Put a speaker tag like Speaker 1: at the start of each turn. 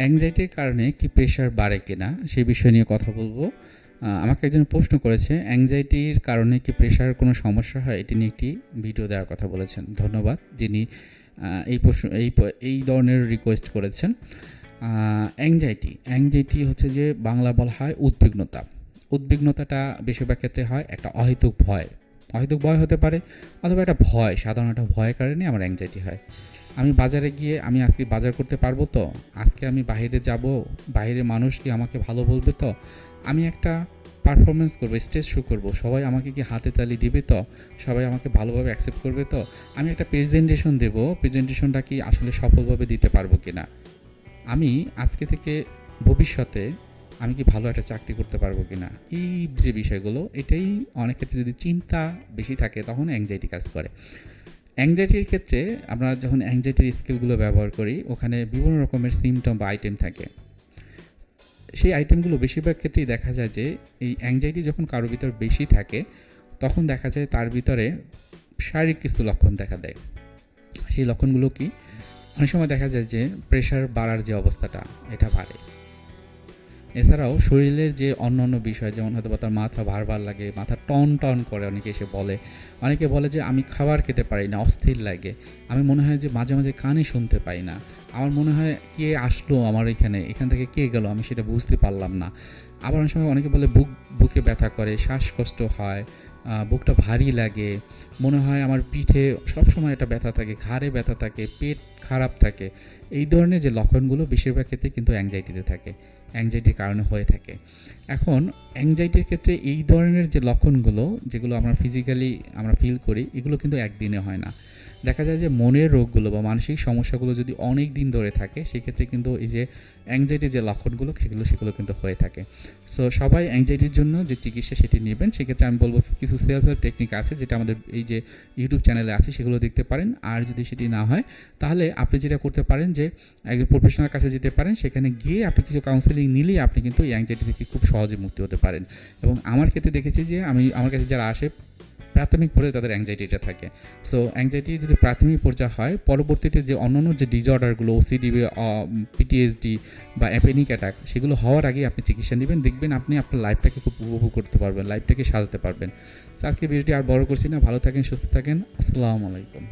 Speaker 1: অ্যাংজাইটির কারণে কি প্রেশার বাড়ে কিনা সেই বিষয় নিয়ে কথা বলব। আমাকে একজন প্রশ্ন করেছে অ্যাংজাইটির কারণে কি প্রেশার কোনো সমস্যা হয়? এটি নিয়ে একটি ভিডিও দেওয়ার কথা বলেছেন। ধন্যবাদ যিনি এই প্রশ্ন, এই এই ধরনের রিকোয়েস্ট করেছেন। অ্যাংজাইটি অ্যাংজাইটি হচ্ছে যে বাংলা বলা হয় উদ্বিগ্নতা। উদ্বিগ্নতাটা বেশিরভাগ ক্ষেত্রে হয় একটা অহেতুক ভয়। অহেতুক ভয় হতে পারে অথবা একটা ভয় সাধারণ একটা ভয়ের কারণে আমার অ্যাংজাইটি হয়। আমি বাজারে গিয়ে আমি আজকে বাজার করতে পারব তো? আজকে আমি বাইরে যাব বাইরে মানুষ কি আমাকে ভালো বলবে তো? আমি একটা পারফরমেন্স করব স্টেজ শো করব। সবাই আমাকে কি হাতে তালি দিবে তো? সবাই আমাকে ভালোভাবে অ্যাকসেপ্ট করবে তো? আমি একটা প্রেজেন্টেশন দেব প্রেজেন্টেশনটা কি আসলে সফলভাবে দিতে পারব কি না আমি আজকে থেকে ভবিষ্যতে আমি কি ভালো একটা চাকরি করতে পারব কি না এই যে বিষয়গুলো, এটাই অনেক ক্ষেত্রে যদি চিন্তা বেশি থাকে, তখন অ্যাংজাইটি কাজ করে। অ্যাংজাইটির ক্ষেত্রে আমরা যখন অ্যাংজাইটির স্কিলগুলো ব্যবহার করি, ওখানে বিভিন্ন রকমের সিমটম বা আইটেম থাকে। সেই আইটেমগুলো বেশিরভাগ ক্ষেত্রেই দেখা যায় যে, এই অ্যাংজাইটি যখন কারও ভিতর বেশি থাকে, তখন দেখা যায় তার ভিতরে শারীরিক কিছু লক্ষণ দেখা দেয়। সেই লক্ষণগুলো কি? অনেক সময় দেখা যায় যে প্রেশার বাড়ার যে অবস্থাটা, এটা বাড়ে। এছাড়াও শরীরের যে অন্য অন্য বিষয়, যেমন হয়তো তার মাথা ভারবার লাগে, মাথা টন টন করে অনেকে এসে বলে। অনেকে বলে যে, আমি খাবার খেতে পারি না, অস্থির লাগে। আমি মনে হয় যে, মাঝে মাঝে কানে শুনতে পাই না। আমার মনে হয়, কে আসলো আমার এখানে? এখান থেকে কে গেল? আমি সেটা বুঝতে পারলাম না। আবার অনেক সময় অনেকে বলে, বুক, বুকে ব্যথা করে, শ্বাসকষ্ট হয়। বুকটা ভারী লাগে, মনে হয় আমার পিঠে সবসময় একটা ব্যথা থাকে, ঘাড়ে ব্যথা থাকে, পেট খারাপ থাকে। এই ধরনের যে লক্ষণগুলো বেশিরভাগ ক্ষেত্রে কিন্তু অ্যাংজাইটিতে থাকে অ্যাংজাইটির কারণে হয়ে থাকে। এখন অ্যাংজাইটির ক্ষেত্রে এই ধরনের যে লক্ষণগুলো, যেগুলো আমরা ফিজিক্যালি আমরা ফিল করি, এগুলো কিন্তু একদিনে হয় না। দেখা যায় যে মনের রোগগুলো বা মানসিক সমস্যাগুলো যদি অনেক দিন ধরে থাকে, সেক্ষেত্রে কিন্তু এই যে অ্যাংজাইটি যে লক্ষণগুলো, সেগুলো সেগুলো কিন্তু হয়ে থাকে। সো সবাই অ্যাংজাইটির জন্য যে চিকিৎসা সেটি নেবেন, সেক্ষেত্রে আমি বলব কিছু সেলফ হেল্প টেকনিক আছে যেটা আমাদের এই যে ইউটিউব চ্যানেলে আছে, সেগুলো দেখতে পারেন। আর যদি সেটি না হয়, তাহলে আপনি যেটা করতে পারেন যে একজন প্রফেশনাল কাছে যেতে পারেন, সেখানে গিয়ে আপনি কিছু কাউন্সেলিং নিলেই আপনি কিন্তু এই অ্যাংজাইটি থেকে খুব সহজে মুক্তি হতে পারেন। এবং আমার ক্ষেত্রে দেখেছি যে আমি, আমার কাছে যারা আসে প্রাথমিক পর্যায়ে তাদের অ্যাংজাইটিটা থাকে। সো অ্যাংজাইটি যদি প্রাথমিক পর্যায়ে হয়, পরবর্তীতে যে অন্যান্য যে ডিজঅর্ডারগুলো ওসিডি পিটিএসডি বা অ্যাপেনিক অ্যাটাক সেগুলো হওয়ার আগে আপনি চিকিৎসা নেবেন। দেখবেন আপনি আপনার লাইফটাকে খুব উপভোগ করতে পারবেন লাইফটাকে সাজাতে পারবেন। সো আজকে ভিডিওটি আর বড় করছি না। ভালো থাকেন, সুস্থ থাকেন। আসসালামু আলাইকুম।